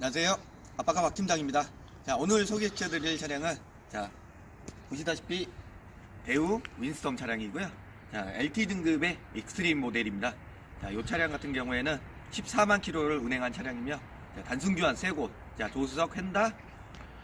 안녕하세요. 아빠가 박 팀장입니다. 자, 오늘 소개시켜드릴 차량은 자 보시다시피 대우 윈스톰 차량이고요. 자, LT 등급의 익스트림 모델입니다. 자, 이 차량 같은 경우에는 14만 킬로를 운행한 차량이며 자, 단순 교환 세 곳, 자, 조수석 휀다,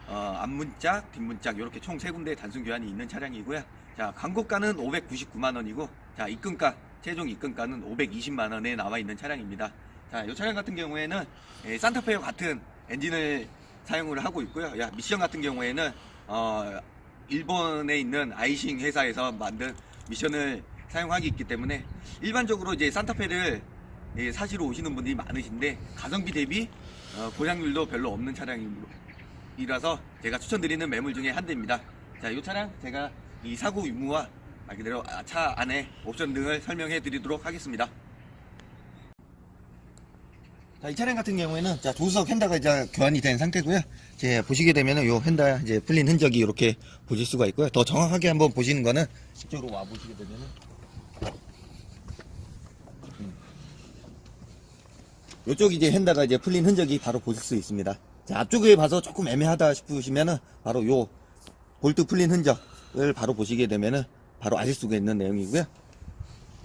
어, 앞문짝, 뒷문짝 이렇게 총세 군데 단순 교환이 있는 차량이고요. 자, 광고가는 599만 원이고, 자, 입금가 최종 입금가는 520만 원에 나와 있는 차량입니다. 자, 이 차량 같은 경우에는 예, 산타페와 같은 엔진을 사용을 하고 있고요. 야, 미션 같은 경우에는 어, 일본에 있는 아이싱 회사에서 만든 미션을 사용하기 있기 때문에 일반적으로 이제 산타페를 예, 사시러 오시는 분들이 많으신데 가성비 대비 어, 고장률도 별로 없는 차량이라서 제가 추천드리는 매물 중에 한 대입니다. 자, 이 차량 제가 이 사고 유무와 말 그대로 아, 차 안에 옵션 등을 설명해 드리도록 하겠습니다. 자, 이 차량 같은 경우에는 자, 조수석 핸다가 이제 교환이 된 상태고요. 이제 보시게 되면은 요 핸다 이제 풀린 흔적이 이렇게 보실 수가 있고요. 더 정확하게 한번 보시는 거는 이쪽으로 와 보시게 되면은 음. 요쪽 이제 핸다가 이제 풀린 흔적이 바로 보실 수 있습니다. 자, 앞쪽에 봐서 조금 애매하다 싶으시면은 바로 요 볼트 풀린 흔적을 바로 보시게 되면은 바로 아실 수가 있는 내용이고요.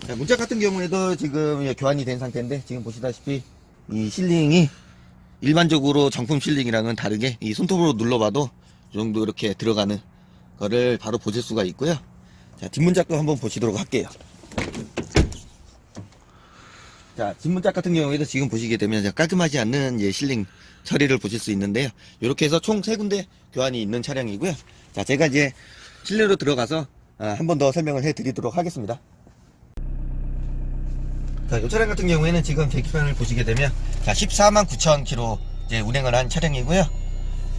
자, 문짝 같은 경우에도 지금 이제 교환이 된 상태인데 지금 보시다시피 이 실링이 일반적으로 정품 실링이랑은 다르게 이 손톱으로 눌러봐도 이 정도 이렇게 들어가는 거를 바로 보실 수가 있고요. 자, 뒷문짝도 한번 보시도록 할게요. 자, 뒷문짝 같은 경우에도 지금 보시게 되면 깔끔하지 않는 이제 실링 처리를 보실 수 있는데요. 이렇게 해서 총 세 군데 교환이 있는 차량이고요. 자, 제가 이제 실내로 들어가서 아, 한번 더 설명을 해 드리도록 하겠습니다. 자, 이 차량 같은 경우에는 지금 계기판을 보시게 되면 자, 14만 9천 킬로 이제 운행을 한 차량이고요.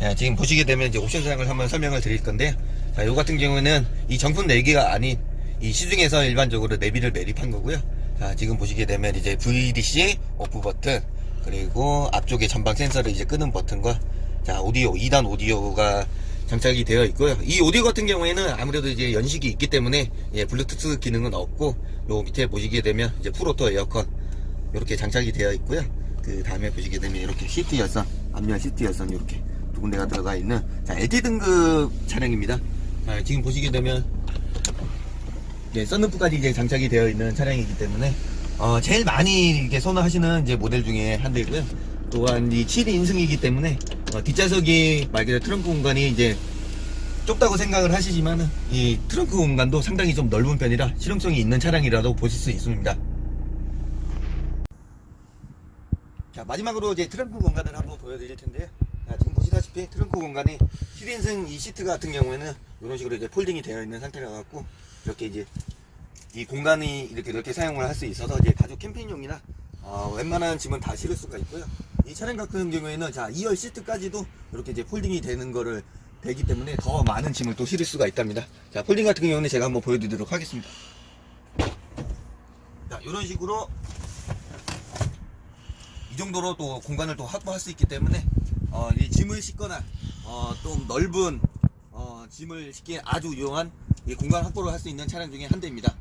예, 지금 보시게 되면 이제 옵션 사항을 한번 설명을 드릴 건데요. 자, 요 같은 경우는 이 정품 내기가 아닌 이 시중에서 일반적으로 내비를 매립한 거고요. 자, 지금 보시게 되면 이제 VDC 오프 버튼 그리고 앞쪽에 전방 센서를 이제 끄는 버튼과 자, 오디오 2단 오디오가 장착이 되어 있고요. 이 오디오 같은 경우에는 아무래도 이제 연식이 있기 때문에 예, 블루투스 기능은 없고 요 밑에 보시게 되면 이제 풀오토 에어컨 이렇게 장착이 되어 있고요. 그 다음에 보시게 되면 이렇게 시트 열선, 앞면 시트 열선 이렇게 두 군데가 들어가 있는 자, LT 등급 차량입니다. 자, 지금 보시게 되면 예, 썬루프까지 이제 장착이 되어 있는 차량이기 때문에 어, 제일 많이 이렇게 선호하시는 이제 모델 중에 한 대고요. 또한 이 7인승이기 때문에 어, 뒷좌석이 말 그대로 트렁크 공간이 이제 좁다고 생각을 하시지만은 이 트렁크 공간도 상당히 좀 넓은 편이라 실용성이 있는 차량이라도 보실 수 있습니다. 자 마지막으로 이제 트렁크 공간을 한번 보여드릴 텐데요. 자, 지금 보시다시피 트렁크 공간이 7인승 이 시트 같은 경우에는 이런 식으로 이제 폴딩이 되어 있는 상태라 갖고 이렇게 이제 이 공간이 이렇게 이렇게 사용을 할 수 있어서 이제 가족 캠핑용이나 어, 웬만한 짐은 다 실을 수가 있고요. 이 차량 같은 경우에는 자 2열 시트까지도 이렇게 이제 폴딩이 되는 거를 되기 때문에 더 많은 짐을 또 실을 수가 있답니다. 자 폴딩 같은 경우는 제가 한번 보여드리도록 하겠습니다. 자 이런 식으로 이 정도로 또 공간을 또 확보할 수 있기 때문에 어, 이 짐을 싣거나 어, 좀 넓은 어, 짐을 싣기에 아주 유용한 이 공간 확보를 할 수 있는 차량 중에 한 대입니다.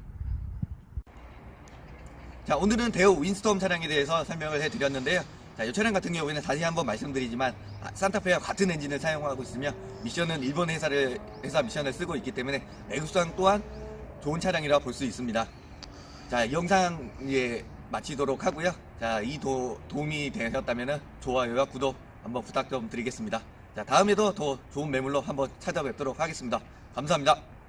자 오늘은 대우 윈스톰 차량에 대해서 설명을 해드렸는데요. 자, 이 차량 같은 경우에는 다시 한번 말씀드리지만 아, 산타페와 같은 엔진을 사용하고 있으며 미션은 일본 회사를 회사 미션을 쓰고 있기 때문에 내구성 또한 좋은 차량이라 볼 수 있습니다. 자, 이 영상 예, 마치도록 하고요. 자, 이 도, 도움이 되셨다면 좋아요와 구독 한번 부탁 좀 드리겠습니다. 자, 다음에도 더 좋은 매물로 한번 찾아뵙도록 하겠습니다. 감사합니다.